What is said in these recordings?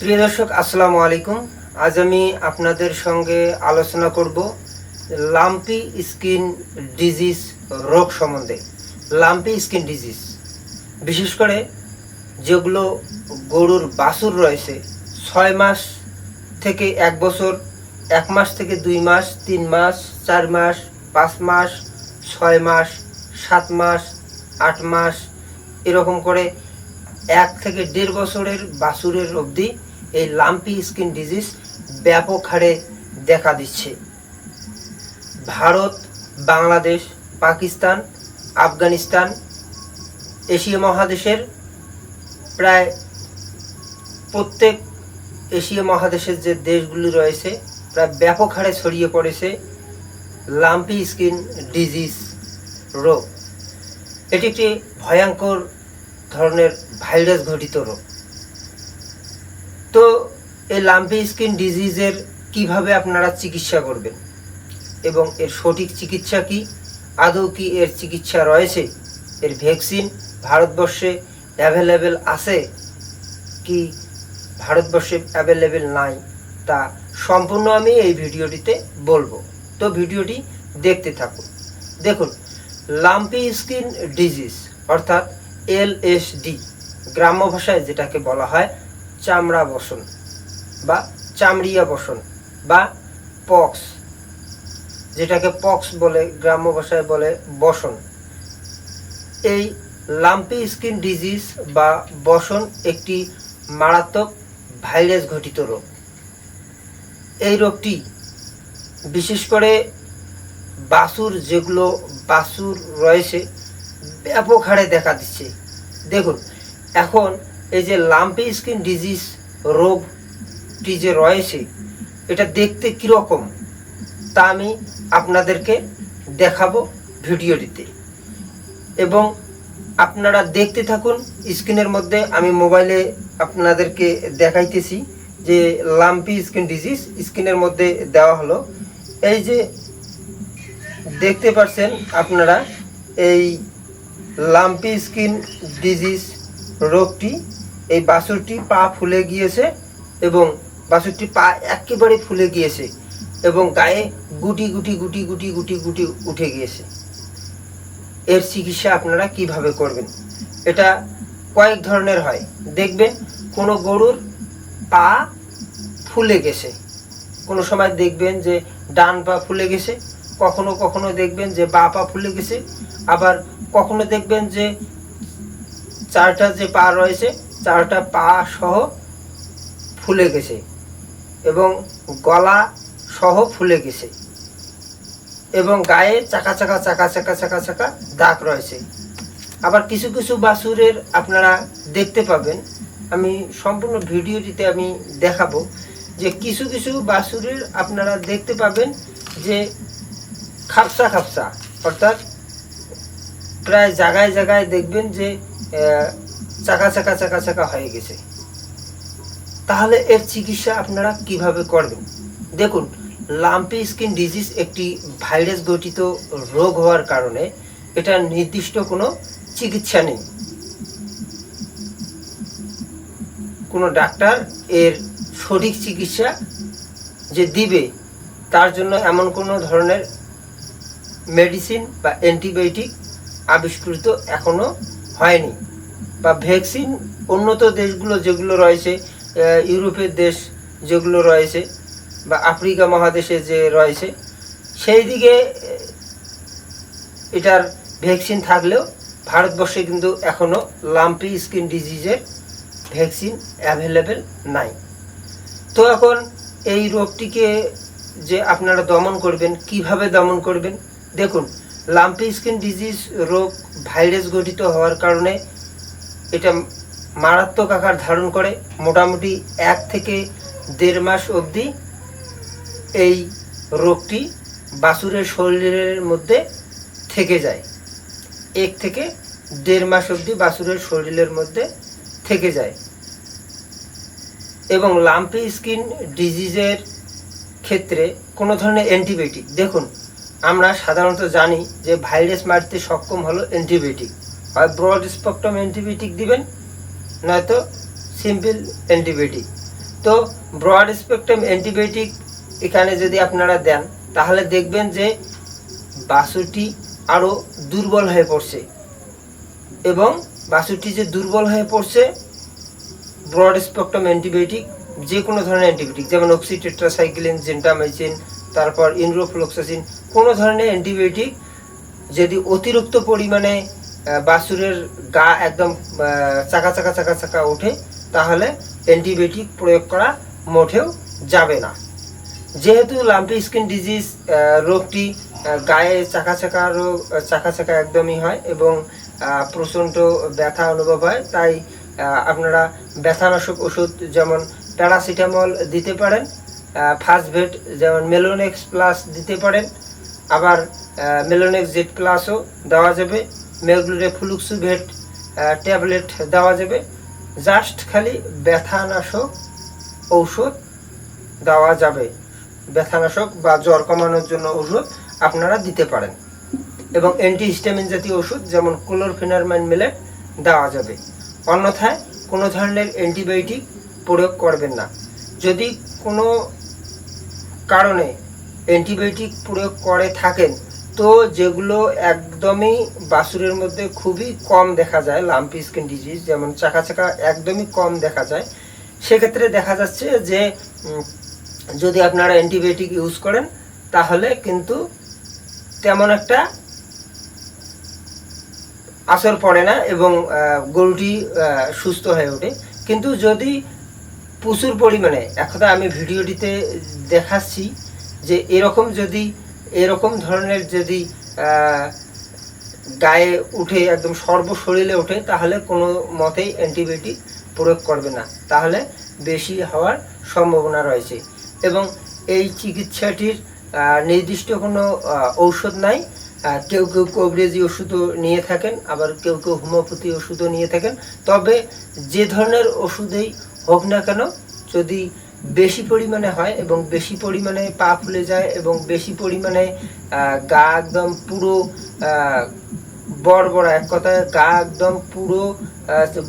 প্রিয় দর্শক, আসসালামু আলাইকুম। আজ আমি আপনাদের সঙ্গে আলোচনা করব লাম্পি স্কিন ডিজিজ রোগ সম্বন্ধে। লাম্পি স্কিন ডিজিজ, বিশেষ করে যেগুলো গরুর বাছুর রয়েছে, ছয় মাস থেকে এক বছর, এক মাস থেকে দুই মাস, তিন মাস, চার মাস, পাঁচ মাস, ছয় মাস, সাত মাস, আট মাস, এরকম করে এক থেকে দেড় বছরের বাছুরের অবধি এই লাম্পি স্কিন ডিজিজ ব্যাপক হারে দেখা দিচ্ছে। ভারত, বাংলাদেশ, পাকিস্তান, আফগানিস্তান, এশিয়া মহাদেশের প্রায় প্রত্যেক এশিয়া মহাদেশের যে দেশগুলি রয়েছে, প্রায় ব্যাপক হারে ছড়িয়ে পড়েছে লাম্পি স্কিন ডিজিজ রোগ। এটি একটি ভয়ঙ্কর ধরনের ভাইরাস ঘটিত রোগ। তো এই লাম্পি স্কিন ডিজিজের কীভাবে আপনারা চিকিৎসা করবেন? এবং এর সঠিক চিকিৎসা কি? আদৌ কি এর চিকিৎসা রয়েছে? এর ভ্যাকসিন ভারতবর্ষে অ্যাভেলেবেল আছে কি ভারতবর্ষে অ্যাভেলেবেল নাই তা সম্পূর্ণ আমি এই ভিডিওটিতে বলব। তো ভিডিওটি দেখতে থাকুন। দেখুন লাম্পি স্কিন ডিজিজ অর্থাৎ এলএসডি গ্রাম্য ভাষায় যেটাকে বলা হয় চামড়া বসন বা চামড়িয়া বসন বা পক্স, যেটাকে পক্স বলে, গ্রাম্য ভাষায় বলে বসন। এই লাম্পি স্কিন ডিজিজ বা বসন একটি মারাত্মক ভাইরাস ঘটিত রোগ। এই রোগটি বিশেষ করে বাসুর, যেগুলো বাসুর রয়েছে, ব্যাপক হারে দেখা দিচ্ছে। দেখুন, এখন এই যে লাম্পি স্কিন ডিজিজ রোগটি যে রয়েছে, এটা দেখতে কীরকম তা আমি আপনাদেরকে দেখাবো ভিডিওটিতে। এবং আপনারা দেখতে থাকুন, স্ক্রিনের মধ্যে আমি মোবাইলে আপনাদেরকে দেখাইতেছি যে লাম্পি স্কিন ডিজিজ স্ক্রিনের মধ্যে দেওয়া হলো। এই যে দেখতে পাচ্ছেন আপনারা, এই লাম্পি স্কিন ডিজিজ রোগটি, এই বাছুরটি পা ফুলে গিয়েছে এবং বাছুরটি পা একেবারে ফুলে গিয়েছে এবং গায়ে গুটি গুটি গুটি গুটি গুটি গুটি উঠে গিয়েছে। এর চিকিৎসা আপনারা কীভাবে করবেন? এটা কয়েক ধরনের হয়। দেখবেন, কোনো গরুর পা ফুলে গেছে। কোনো সময় দেখবেন যে ডান পা ফুলে গেছে, কখনো কখনো দেখবেন যে বা পা ফুলে গেছে, আবার কখনো দেখবেন যে চারটা যে পা রয়েছে, চারটা পা সহ ফুলে গেছে এবং গলা সহ ফুলে গেছে এবং গায়ে চাকা চাকা চাকা চাকা চাকা চাকা দাগ রয়েছে। আবার কিছু কিছু বাছুরের আপনারা দেখতে পাবেন। আমি সম্পূর্ণ ভিডিওটিতে আমি দেখাবো যে কিছু কিছু বাছুরের আপনারা দেখতে পাবেন যে খাপসা খাপসা, অর্থাৎ প্রায় জায়গায় জায়গায় দেখবেন যে চাকা চাকা চাকা চাকা হয়ে গেছে। তাহলে এর চিকিৎসা আপনারা কীভাবে করবেন? দেখুন, লাম্পি স্কিন ডিজিজ একটি ভাইরাস গঠিত রোগ হওয়ার কারণে এটা নির্দিষ্ট কোনো চিকিৎসা নেই। কোনো ডাক্তার এর সঠিক চিকিৎসা যে দিবে, তার জন্য এমন কোনো ধরনের মেডিসিন বা অ্যান্টিবায়োটিক আবিষ্কৃত এখনও হয়নি। বা ভ্যাকসিন উন্নত দেশগুলো যেগুলো রয়েছে ইউরোপের দেশ যেগুলো রয়েছে, বা আফ্রিকা মহাদেশে যে রয়েছে, সেই দিকে এটার ভ্যাকসিন থাকলেও ভারতবর্ষে কিন্তু এখনও লাম্পি স্কিন ডিজিজের ভ্যাকসিন অ্যাভেলেবেল নাই। তো এখন এই রোগটিকে যে আপনারা দমন করবেন, কীভাবে দমন করবেন, দেখুন লাম্পি স্কিন ডিজিজ রোগ ভাইরাস গঠিত হওয়ার কারণে এটা মারাত্মক আকার ধারণ করে। মোটামুটি এক থেকে দেড় মাস অবধি এই রোগটি বাছুরের শরীরের মধ্যে থেকে যায়। এক থেকে দেড় মাস অবধি বাছুরের শরীরের মধ্যে থেকে যায়। এবং লাম্পি স্কিন ডিজিজের ক্ষেত্রে কোনো ধরনের অ্যান্টিবায়োটিক দেখুন আমরা সাধারণত জানি যে ভাইরাস মারতে সক্ষম হলো অ্যান্টিবায়োটিক। হয় ব্রড স্পেকট্রাম অ্যান্টিবায়োটিক দিবেন, নয়তো সিম্পল অ্যান্টিবায়োটিক। তো ব্রড স্পেকট্রাম অ্যান্টিবায়োটিক এখানে যদি আপনারা দেন, তাহলে দেখবেন যে বাসুটি আরও দুর্বল হয়ে পড়ছে। এবং বাছুরটি যে দুর্বল হয়ে পড়ছে, ব্রড স্পেকট্রাম অ্যান্টিবায়োটিক, যে কোনো ধরনের অ্যান্টিবায়োটিক, যেমন অক্সিটেট্রাসাইক্লিন, জেন্টামাইসিন, তারপর ইনরোফ্লোক্সাসিন কোনো ধরনের অ্যান্টিবায়োটিক যদি অতিরিক্ত পরিমাণে আহ, বাছুরের গা একদম চাকা চাকা চাকা চাকা ওঠে তাহলে অ্যান্টিবায়োটিক প্রয়োগ করা মোটেও যাবে না। যেহেতু লাম্পি স্কিন ডিজিজ রোগটি গায়ে চাকা চাকা রোগ চাকা চাকা একদমই হয় এবং প্রচণ্ড ব্যথা অনুভব হয় তাই আপনারা ব্যথানাশক ওষুধ যেমন প্যারাসিটামল দিতে পারেন ফার্স্ট ভেট যেমন মেলোনেক্স প্লাস দিতে পারেন আবার মেলোনেক্স জেড প্লাসও দেওয়া যাবে। মেগলুরে ফ্লুক্সুভেট ট্যাবলেট দেওয়া যাবে। জাস্ট খালি ব্যথানাশক ঔষধ দেওয়া যাবে। ব্যথানাশক বা জ্বর কমানোর জন্য ওষুধ আপনারা দিতে পারেন। এবং অ্যান্টিহিস্টামিন জাতীয় ওষুধ যেমন ক্লোরফিনারমাইন মিলে দেওয়া যাবে। অন্যথায় কোনো ধরনের অ্যান্টিবায়োটিক প্রয়োগ করবেন না। যদি কোনো কারণে অ্যান্টিবায়োটিক প্রয়োগ করে থাকেন। তো যেগুলো একদমই বাছুরের মধ্যে খুবই কম দেখা যায় লাম্পি স্কিন ডিজিজ যেমন চাকা চাকা একদমই কম দেখা যায়। সেক্ষেত্রে দেখা যাচ্ছে যে যদি আপনারা অ্যান্টিবায়োটিক ইউজ করেন, তাহলে কিন্তু তেমন একটা আসর পড়ে না এবং গরুটি সুস্থ হয়ে ওঠে। কিন্তু যদি প্রচুর পরিমাণে, একদা আমি ভিডিওটিতে দেখাচ্ছি যে এরকম যদি, এরকম ধরনের যদি গায়ে উঠে একদম সর্বশরীরে ওঠে, তাহলে কোনো মতেই অ্যান্টিবায়োটিক প্রয়োগ করবে না। তাহলে বেশি হওয়ার সম্ভাবনা রয়েছে। এবং এই চিকিৎসাটির নির্দিষ্ট কোনো ঔষধ নাই। কেউ কেউ কবরেজি ওষুধও নিয়ে থাকেন, আবার কেউ কেউ হোমিওপ্যাথি ওষুধও নিয়ে থাকেন। তবে যে ধরনের ওষুধেই হোক না কেন, যদি বেশি পরিমাণে হয় এবং বেশি পরিমাণে পা ফুলে যায় এবং বেশি পরিমাণে গা একদম পুরো বড় বড় এক কথায় গা একদম পুরো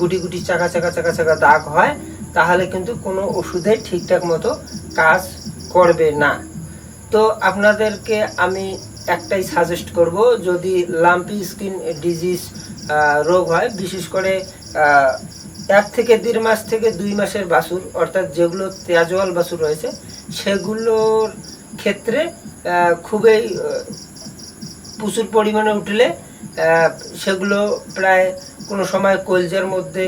গুটি গুটি চাকা চাকা চাকা চাকা দাগ হয়, তাহলে কিন্তু কোনো ওষুধে ঠিকঠাক মতো কাজ করবে না। তো আপনাদেরকে আমি একটাই সাজেস্ট করব, যদি লাম্পি স্কিন ডিজিজ রোগ হয়, বিশেষ করে এক থেকে দেড় মাস থেকে দুই মাসের বাছুর অর্থাৎ যেগুলো তেজওয়াল বাছুর রয়েছে, সেগুলোর ক্ষেত্রে খুবই প্রচুর পরিমাণে উঠলে সেগুলো প্রায় কোনো সময় কলজার মধ্যে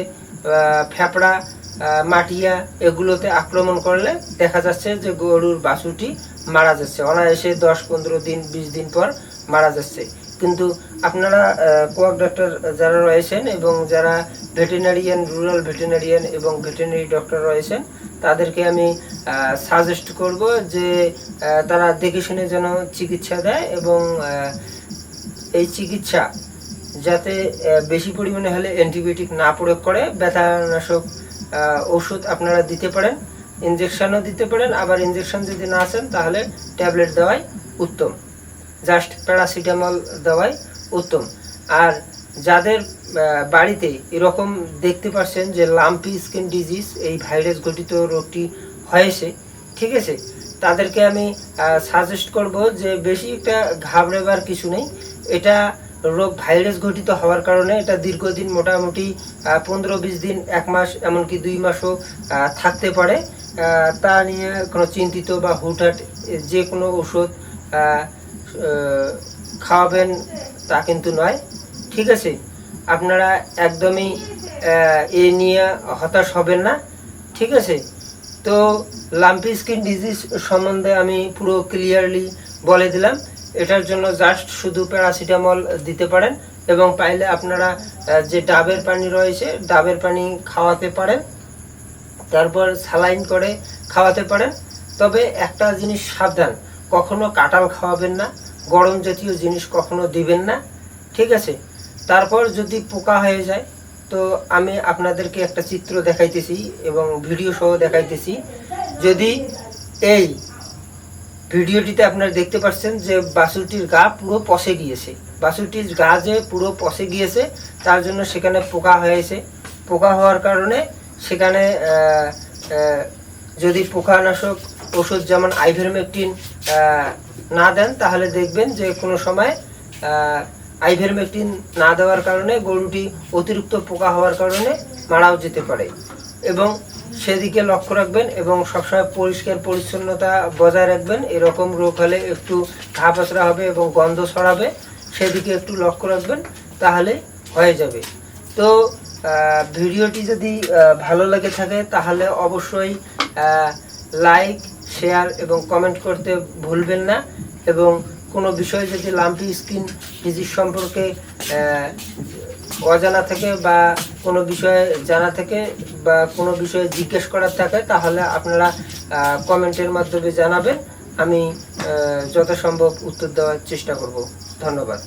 ফ্যাপড়া মাটিয়া এগুলোতে আক্রমণ করলে দেখা যাচ্ছে যে গরুর বাছুরটি মারা যাচ্ছে। অনায়াসে দশ, পনেরো দিন, বিশ দিন পর মারা যাচ্ছে। কিন্তু আপনারা কোয়াক ডক্টর যারা রয়েছেন এবং যারা ভেটেনারিয়ান রুরাল ভেটেনারিয়ান এবং ভেটেনারি ডক্টর রয়েছেন, তাদেরকে আমি সাজেস্ট করব যে তারা দেখে শুনে যেন চিকিৎসা দেয় এবং এই চিকিৎসা যাতে বেশি পরিমাণে হলে অ্যান্টিবায়োটিক না প্রয়োগ করে, ব্যথানাশক ওষুধ আপনারা দিতে পারেন ইঞ্জেকশনও দিতে পারেন, আবার ইঞ্জেকশন যদি না আসেন তাহলে ট্যাবলেট দেওয়াই উত্তম। জাস্ট প্যারাসিটামল দেওয়াই উত্তম। আর যাদের বাড়িতে এরকম দেখতে পাচ্ছেন যে লাম্পি স্কিন ডিজিজ, এই ভাইরাস ঘটিত রোগটি হয়েছে, ঠিক আছে? তাদেরকে আমি সাজেস্ট করব যে বেশি একটা ঘাবড়েবার কিছু নেই। এটা রোগ ভাইরাস ঘটিত হওয়ার কারণে এটা দীর্ঘদিন মোটামুটি পনেরো বিশ দিন, এক মাস, এমনকি দুই মাসও থাকতে পারে। তা নিয়ে কোনো চিন্তিত বা হুটহাট যে কোনো ওষুধ খাওয়াবেন তা কিন্তু নয়। ঠিক আছে? আপনারা একদমই এ নিয়ে হতাশ হবেন না। ঠিক আছে? তো লাম্পি স্কিন ডিজিজ সম্বন্ধে আমি পুরো ক্লিয়ারলি বলে দিলাম। এটার জন্য জাস্ট শুধু প্যারাসিটামল দিতে পারেন এবং পাইলে আপনারা যে ডাবের পানি রয়েছে, ডাবের পানি খাওয়াতে পারেন। তারপর স্যালাইন করে খাওয়াতে পারেন। তবে একটা জিনিস সাবধান কখনো কাঁঠাল খাওয়াবেন না, গরম জাতীয় জিনিস কখনো দিবেন না, ঠিক আছে? তারপর যদি পোকা হয়ে যায়, তো আমি আপনাদেরকে একটা চিত্র দেখাইতেছি এবং ভিডিও সহ দেখাইতেছি। যদি এই ভিডিওটিতে আপনারা দেখতে পাচ্ছেন যে বাছুরটির গা পুরো পচে গিয়েছে বাছুরটির গা যে পুরো পচে গিয়েছে, তার জন্য সেখানে পোকা হয়েছে। পোকা হওয়ার কারণে সেখানে যদি পোকানাশক ওষুধ যেমন আইভেরমেকটিন না দেন, তাহলে দেখবেন যে কোনো সময় আইভেরমেকটিন না দেওয়ার কারণে গরুটি অতিরিক্ত পোকা হওয়ার কারণে মারাও যেতে পারে। এবং সেদিকে লক্ষ্য রাখবেন এবং সবসময় পরিষ্কার পরিচ্ছন্নতা বজায় রাখবেন। এরকম রোগ হলে একটু ঘা পাচড়া হবে এবং গন্ধ ছড়াবে, সেদিকে একটু লক্ষ্য রাখবেন, তাহলে হয়ে যাবে। তো ভিডিওটি যদি ভালো লেগে থাকে, তাহলে অবশ্যই লাইক শেয়ার এবং কমেন্ট করতে ভুলবেন না এবং কোনো বিষয়ে যদি লাম্পি স্কিন ডিজিজ সম্পর্কে অজানা থেকে বা কোনো বিষয়ে জানা থেকে বা কোনো বিষয়ে জিজ্ঞেস করার থাকে, তাহলে আপনারা কমেন্টের মাধ্যমে জানাবেন। আমি যথাসম্ভব উত্তর দেওয়ার চেষ্টা করব। ধন্যবাদ।